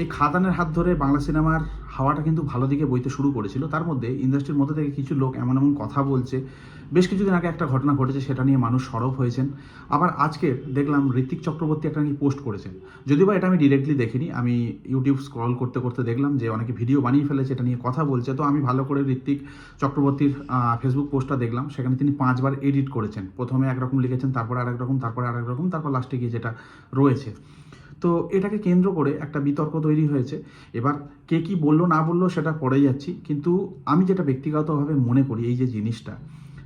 এই খাদানের হাত ধরে বাংলা সিনেমার হাওয়াটা কিন্তু ভালো দিকে বইতে শুরু করেছিল। তার মধ্যে ইন্ডাস্ট্রির মধ্যে থেকে কিছু লোক এমন এমন কথা বলছে। বেশ কিছুদিন আগে একটা ঘটনা ঘটেছে, সেটা নিয়ে মানুষ সরব হয়েছেন। আবার আজকে দেখলাম ঋত্বিক চক্রবর্তী একটা নাকি পোস্ট করেছেন। যদিও বা এটা আমি ডিরেক্টলি দেখিনি, আমি ইউটিউব স্ক্রল করতে করতে দেখলাম যে অনেকে ভিডিও বানিয়ে ফেলেছে, এটা নিয়ে কথা বলছে। তো আমি ভালো করে ঋত্বিক চক্রবর্তীর ফেসবুক পোস্টটা দেখলাম, সেখানে তিনি পাঁচবার এডিট করেছেন। প্রথমে একরকম লিখেছেন, তারপরে আরেক রকম তারপরে আরেক রকম তারপর লাস্টে গিয়ে যেটা রয়েছে। তো এটাকে কেন্দ্র করে একটা বিতর্ক তৈরি হয়েছে। এবার কে কি বলল, না বলল, সেটা পরে যাচ্ছি। কিন্তু আমি যেটা ব্যক্তিগতভাবে মনে করি এই যে জিনিসটা,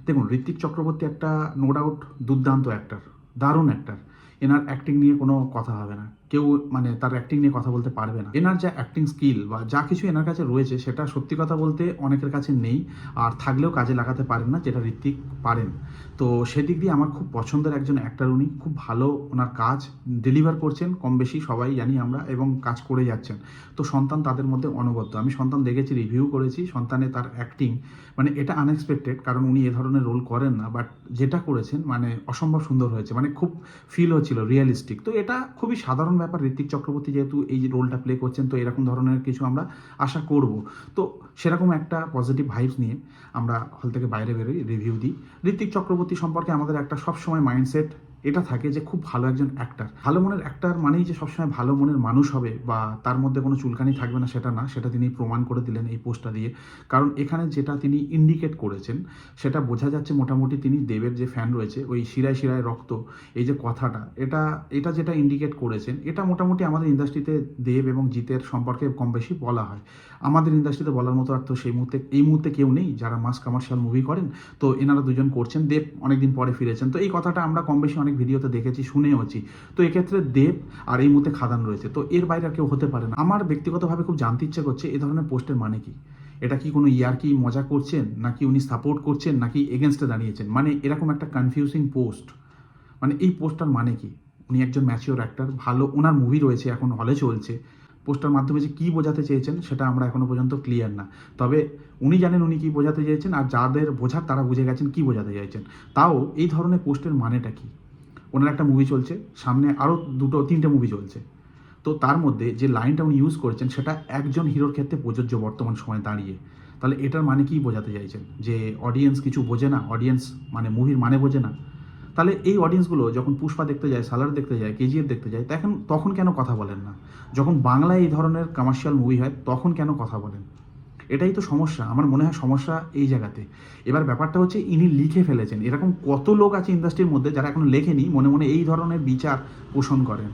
দেখুন ঋত্বিক চক্রবর্তী একটা নো ডাউট দুর্দান্ত অ্যাক্টার দারুণ অ্যাক্টার এনার অ্যাক্টিং নিয়ে কোনো কথা হবে না। কেউ মানে তার অ্যাক্টিং নিয়ে কথা বলতে পারবে না। এনার যা অ্যাক্টিং স্কিল বা যা কিছু এনার কাছে রয়েছে, সেটা সত্যি কথা বলতে অনেকের কাছে নেই আর থাকলেও কাজে লাগাতে পারেন না যেটা ঋত্বিক পারেন। তো সেদিক দিয়ে আমার খুব পছন্দের একজন অ্যাক্টার উনি, খুব ভালো ওনার কাজ ডেলিভার করছেন, কম বেশি সবাই জানি আমরা, এবং কাজ করে যাচ্ছেন। তো সন্তান তাদের মধ্যে অনবদ্য। আমি সন্তান দেখেছি রিভিউ করেছি সন্তানে তার অ্যাক্টিং মানে এটা আনএক্সপেক্টেড কারণ উনি এ ধরনের রোল করেন না বাট যেটা করেছেন মানে অসম্ভব সুন্দর হয়েছে মানে খুব ফিল হচ্ছিল রিয়েলিস্টিক তো এটা খুবই সাধারণ ব্যাপার ঋত্বিক চক্রবর্তী যেহেতু এই যে রোলটা প্লে করছেন, তো এরকম ধরনের কিছু আমরা আশা করব। তো সেরকম একটা পজিটিভ ভাইবস নিয়ে আমরা হল থেকে বাইরে বেরোই রিভিউ দিই। ঋত্বিক চক্রবর্তী সম্পর্কে আমাদের একটা সবসময় মাইন্ডসেট এটা থাকে যে খুব ভালো একজন অ্যাক্টার ভালো মনের অ্যাক্টার মানেই যে সবসময় ভালো মনের মানুষ হবে বা তার মধ্যে কোনো চুলকানি থাকবে না সেটা না, সেটা তিনি প্রমাণ করে দিলেন এই পোস্টটা দিয়ে। কারণ এখানে যেটা তিনি ইন্ডিকেট করেছেন, সেটা বোঝা যাচ্ছে মোটামুটি তিনি দেবের যে ফ্যান রয়েছে, ওই শিরায় শিরায় রক্ত, এই যে কথাটা, এটা এটা যেটা ইন্ডিকেট করেছেন, এটা মোটামুটি আমাদের ইন্ডাস্ট্রিতে দেব এবং জিতের সম্পর্কে কম বেশি বলা হয়। আমাদের ইন্ডাস্ট্রিতে বলার মতো আর তো সেই মুহূর্তে, এই মুহূর্তে কেউ নেই যারা মাস কমার্শিয়াল মুভি করেন। তো এনারা দুজন করছেন, দেব অনেকদিন পরে ফিরেছেন। তো এই কথাটা আমরা কম বেশি অনেক ভিডিওতে দেখেছি শুনেওছি তো এক্ষেত্রে দেব আর এই মুহূর্তে খাদান রয়েছে। তো এর বাইরে কেউ হতে পারে না। আমার ব্যক্তিগতভাবে খুব জানতে ইচ্ছে করছে, এ ধরনের পোস্টের মানে কি? এটা কি কোনো ইয়ার কি মজা করছেন, নাকি উনি সাপোর্ট করছেন, নাকি এগেনস্টে দাঁড়িয়েছেন? মানে এরকম একটা কনফিউজিং পোস্ট মানে এই পোস্টটার মানে কি? উনি একজন ম্যাচিওর অ্যাক্টর ভালো ওনার মুভি রয়েছে, এখন হলে চলছে। পোস্টার মাধ্যমে যে কী বোঝাতে চেয়েছেন সেটা আমরা এখনও পর্যন্ত ক্লিয়ার না। তবে উনি জানেন উনি কী বোঝাতে চেয়েছেন আর যাদের বোঝার তারা বুঝে গেছেন কী বোঝাতে চাইছেন। তাও এই ধরনের পোস্টের মানেটা কী? ওনার একটা মুভি চলছে, সামনে আরও দুটো, তিনটে মুভি চলছে। তো তার মধ্যে যে লাইনটা উনি ইউজ করেছেন সেটা একজন হিরোর ক্ষেত্রে প্রযোজ্য বর্তমান সময়ে দাঁড়িয়ে। তাহলে এটার মানে কি বোঝাতে চাইছেন? যে অডিয়েন্স কিছু বোঝে না অডিয়েন্স মানে মুভির মানে বোঝে না। তাহলে এই অডিয়েন্সগুলো যখন পুষ্পা দেখতে যায়, সালার দেখতে যায় কেজিএফ দেখতে যায়, তখন তখন কেন কথা বলেন না? যখন বাংলায় এই ধরনের কমার্শিয়াল মুভি হয়, তখন কেন কথা বলেন? এটাই তো সমস্যা, আমার মনে হয় সমস্যা এই জায়গাতে। এবার ব্যাপারটা হচ্ছে, ইনি লিখে ফেলেছেন। এরকম কত লোক আছে ইন্ডাস্ট্রির মধ্যে যারা এখন লেখেনি, মনে মনে এই ধরনের বিচার পোষণ করেন।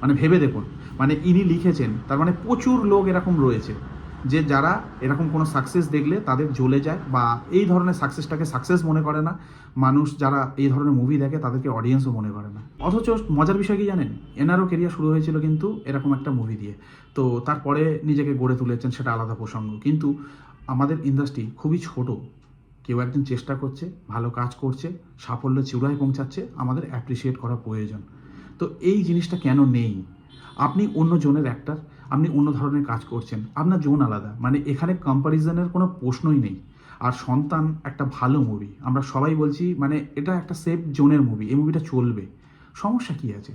মানে ভেবে দেখুন মানে ইনি লিখেছেন, তার মানে প্রচুর লোক এরকম রয়েছে। যে যারা এরকম কোনো সাকসেস দেখলে তাদের জ্বলে যায় বা এই ধরনের সাকসেসটাকে সাকসেস মনে করে না। মানুষ যারা এই ধরনের মুভি দেখে তাদেরকে অডিয়েন্সও মনে করে না। অথচ মজার বিষয় কি জানেন? এনারও কেরিয়ার শুরু হয়েছিল কিন্তু এরকম একটা মুভি দিয়ে। তো তারপরে নিজেকে গড়ে তুলেছেন সেটা আলাদা প্রসঙ্গ। কিন্তু আমাদের ইন্ডাস্ট্রি খুবই ছোট। কেউ একজন চেষ্টা করছে, ভালো কাজ করছে, সাফল্য চূড়ায় পৌঁছাচ্ছে, আমাদের অ্যাপ্রিসিয়েট করা প্রয়োজন। তো এই জিনিসটা কেন নেই? আপনি অন্য জনের অ্যাক্টার আপনি অন্য ধরনের কাজ করছেন, আপনার জোন আলাদা। মানে এখানে কম্প্যারিজনের কোনো প্রশ্নই নেই। আর সন্তান একটা ভালো মুভি আমরা সবাই বলছি মানে এটা একটা সেফ জোনের মুভি এই মুভিটা চলবে। সমস্যা কী আছে?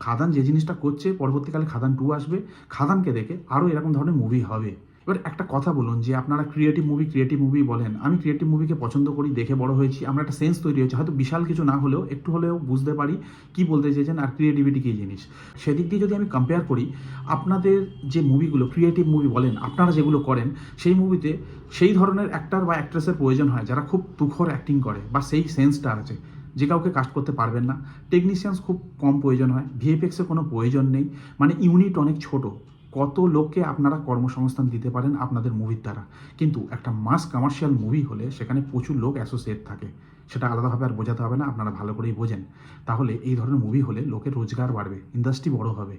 খাদান যে জিনিসটা করছে, পরবর্তীকালে খাদান টু আসবে। খাদানকে দেখে আরও এরকম ধরনের মুভি হবে। এবার একটা কথা বলুন যে আপনারা ক্রিয়েটিভ মুভি ক্রিয়েটিভ মুভি বলেন। আমি ক্রিয়েটিভ মুভিকে পছন্দ করি, দেখে বড় হয়েছি। আমরা একটা সেন্স তৈরি হয়েছে। হয়তো বিশাল কিছু না হলেও, একটু হলেও বুঝতে পারি কি বলতে চেয়েছেন আর ক্রিয়েটিভিটি কী জিনিস। সেদিক দিয়ে যদি আমি কম্পেয়ার করি, আপনাদের যে মুভিগুলো ক্রিয়েটিভ মুভি বলেন, আপনারা যেগুলো করেন, সেই মুভিতে সেই ধরনের অ্যাক্টার বা অ্যাক্ট্রেসের প্রয়োজন হয়, যারা খুব তুখর অ্যাক্টিং করে বা সেই সেন্সটা আছে, যে কাউকে কাস্ট করতে পারবেন না। টেকনিশিয়ানস খুব কম প্রয়োজন হয়। ভিএফএক্সের কোনো প্রয়োজন নেই। মানে ইউনিট অনেক ছোট। কত লোককে আপনারা কর্মসংস্থান দিতে পারেন আপনাদের মুভির দ্বারা। কিন্তু একটা মাস কমার্শিয়াল মুভি হলে সেখানে প্রচুর লোক অ্যাসোসিয়েট থাকে। সেটা আলাদাভাবে আর বোঝাতে হবে না, আপনারা ভালো করেই বোঝেন। তাহলে এই ধরনের মুভি হলে লোকের রোজগার বাড়বে ইন্ডাস্ট্রি বড় হবে।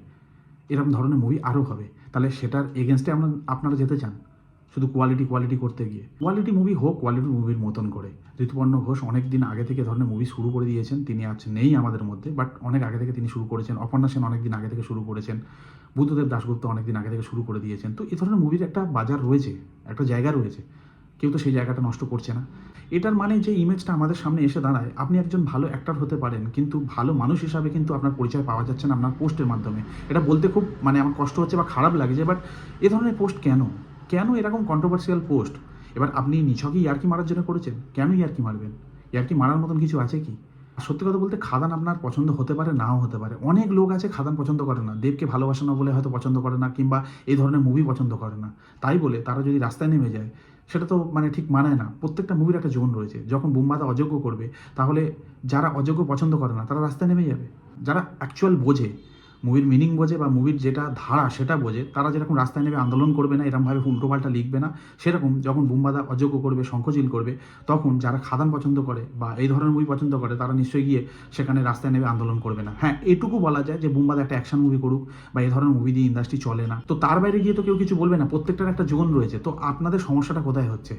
এরকম ধরনের মুভি আরও হবে। তাহলে সেটার এগেনস্টে আপনারা যেতে চান। শুধু কোয়ালিটি কোয়ালিটি করতে গিয়ে। কোয়ালিটি মুভি হোক কোয়ালিটি মুভির মতন করে। ঋতুপর্ণ ঘোষ অনেক দিন আগে থেকে ধরনের মুভি শুরু করে দিয়েছেন। তিনি আজ নেই আমাদের মধ্যে বাট অনেক আগে থেকে তিনি শুরু করেছেন। অপর্ণা সেন অনেক দিন আগে থেকে শুরু করেছেন। বুদ্ধদেব দাশগুপ্ত অনেক দিন আগে থেকে শুরু করে দিয়েছেন। তো এই ধরনের মুভির একটা বাজার রয়েছে, একটা জায়গা রয়েছে। কেউ তো সেই জায়গাটা নষ্ট করছে না। এটার মানে যে ইমেজটা আমাদের সামনে এসে দাঁড়ায়, আপনি একজন ভালো অ্যাক্টর হতে পারেন, কিন্তু ভালো মানুষ হিসাবে কিন্তু আপনার পরিচয় পাওয়া যাচ্ছে না আপনার পোস্টের মাধ্যমে। এটা বলতে খুব মানে আমার কষ্ট হচ্ছে বা খারাপ লাগছে বাট এ ধরনের পোস্ট কেন? কেন এরকম কন্ট্রোভার্সিয়াল পোস্ট এবার আপনি নিছকই ইয়ার্কি মারার জন্য করেছেন, কেন ইয়ার্কি মারবেন? ইয়ার্কি মারার মতন কিছু আছে কি? সত্যি কথা বলতে খাদান আপনার পছন্দ হতে পারে, নাও হতে পারে। অনেক লোক আছে খাদান পছন্দ করে না। দেবকে ভালোবাসে না বলে হয়তো পছন্দ করে না, কিংবা এই ধরনের মুভি পছন্দ করে না। তাই বলে তারা যদি রাস্তায় নেমে যায়, সেটা তো মানে ঠিক মানায় না। প্রত্যেকটা মুভির একটা জোন রয়েছে। যখন বুম্বাদা অযোগ্য করবে, তাহলে যারা অযোগ্য পছন্দ করে না, তারা রাস্তায় নেমে যাবে। যারা অ্যাকচুয়াল বোঝে মুভির মিনিং বোঝে বা মুভির যেটা ধারা সেটা বোঝে, তারা যেরকম রাস্তায় নেমে আন্দোলন করবে না এরকমভাবে উল্টোপাল্টা লিখবে না, সেরকম যখন বুম্বাদা অযোগ্য করবে, শঙ্খচিল করবে, তখন যারা খাদান পছন্দ করে বা এই ধরনের মুভি পছন্দ করে, তারা নিশ্চয়ই গিয়ে সেখানে রাস্তায় নেমে আন্দোলন করবে না। হ্যাঁ এটুকু বলা যায় যে বুম্বাদা একটা অ্যাকশন মুভি করুক বা এই ধরনের মুভি দিয়ে ইন্ডাস্ট্রি চলে না। তো তার বাইরে গিয়ে তো কেউ কিছু বলবে না, প্রত্যেকটার একটা জোন রয়েছে। তো আপনাদের সমস্যাটা কোথায় হচ্ছে?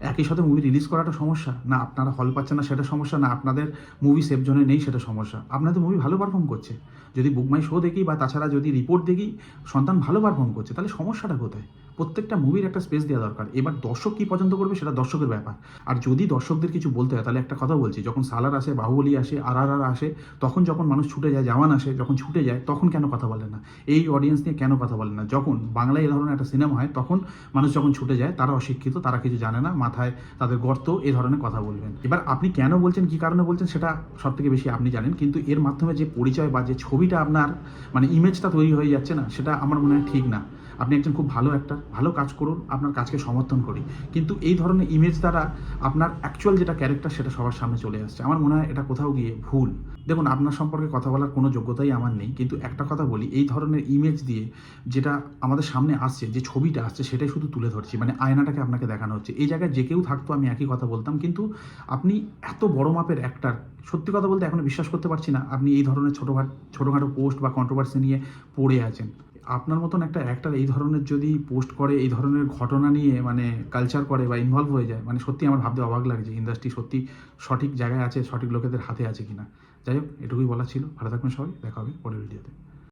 একই সাথে মুভি রিলিজ করাটা সমস্যা। না, আপনারা হল পাচ্ছেন না, সেটা সমস্যা। না, আপনাদের মুভি সেফ জোনে নেই, সেটা সমস্যা। আপনাদের মুভি ভালো পারফর্ম করছে। যদি বুকমাই শো দেখি বা তাছাড়া যদি রিপোর্ট দেখি, সন্তান ভালো পারফর্ম করছে, তাহলে সমস্যাটা কোথায়? প্রত্যেকটা মুভির একটা স্পেস দেওয়া দরকার। এবার দর্শক কী পছন্দ করবে সেটা দর্শকের ব্যাপার। আর যদি দর্শকদের কিছু বলতে হয়, তাহলে একটা কথা বলছি, যখন সালার আসে, বাহুবলী আসে আর আর আর আসে, তখন যখন মানুষ ছুটে যায়, জাওয়ান আসে, যখন ছুটে যায়, তখন কেন কথা বলে না? এই অডিয়েন্স নিয়ে কেন কথা বলে না? যখন বাংলায় এই ধরনের একটা সিনেমা হয়, তখন মানুষ যখন ছুটে যায়, তারা অশিক্ষিত, তারা কিছু জানে না, মাথায় তাদের গর্ত এই ধরনের কথা বলবেন। এবার আপনি কেন বলছেন, কি কারণে বলছেন, সেটা সব থেকে বেশি আপনি জানেন, কিন্তু এর মাধ্যমে যে পরিচয় বা যে ছবিটা আপনার মানে ইমেজটা তৈরি হয়ে যাচ্ছে না, সেটা আমার মনে হয় ঠিক না। আপনি একজন খুব ভালো একটা, ভালো কাজ করুন, আপনার কাজকে সমর্থন করি। কিন্তু এই ধরনের ইমেজ দ্বারা আপনার অ্যাকচুয়াল যেটা ক্যারেক্টার সেটা সবার সামনে চলে আসছে। আমার মনে হয় এটা কোথাও গিয়ে ভুল। দেখুন, আপনার সম্পর্কে কথা বলার কোনো যোগ্যতাই আমার নেই। কিন্তু একটা কথা বলি, এই ধরনের ইমেজ দিয়ে যেটা আমাদের সামনে আসছে, যে ছবিটা আসছে, সেটাই শুধু তুলে ধরছি। মানে আয়নাটাকে আপনাকে দেখানো হচ্ছে। এই জায়গায় যে কেউ থাকতো, আমি একই কথা বলতাম। কিন্তু আপনি এত বড় মাপের অ্যাক্টার সত্যি কথা বলতে এখনও বিশ্বাস করতে পারছি না, আপনি এই ধরনের ছোটোখাটো ছোটোখাটো পোস্ট বা কন্ট্রোভার্সি নিয়ে পড়ে আছেন। আপনার মতন একটা অ্যাক্টার এই ধরনের যদি পোস্ট করে, এই ধরনের ঘটনা নিয়ে মানে কালচার করে বা ইনভলভ হয়ে যায় মানে সত্যি আমার ভাবতে অবাক লাগছে ইন্ডাস্ট্রি সত্যি সঠিক জায়গায় আছে, সঠিক লোকেদের হাতে আছে কিনা। যাই হোক, এটুকুই বলা ছিল। ভালো থাকবেন সবাই, দেখা হবে পরের ভিডিওতে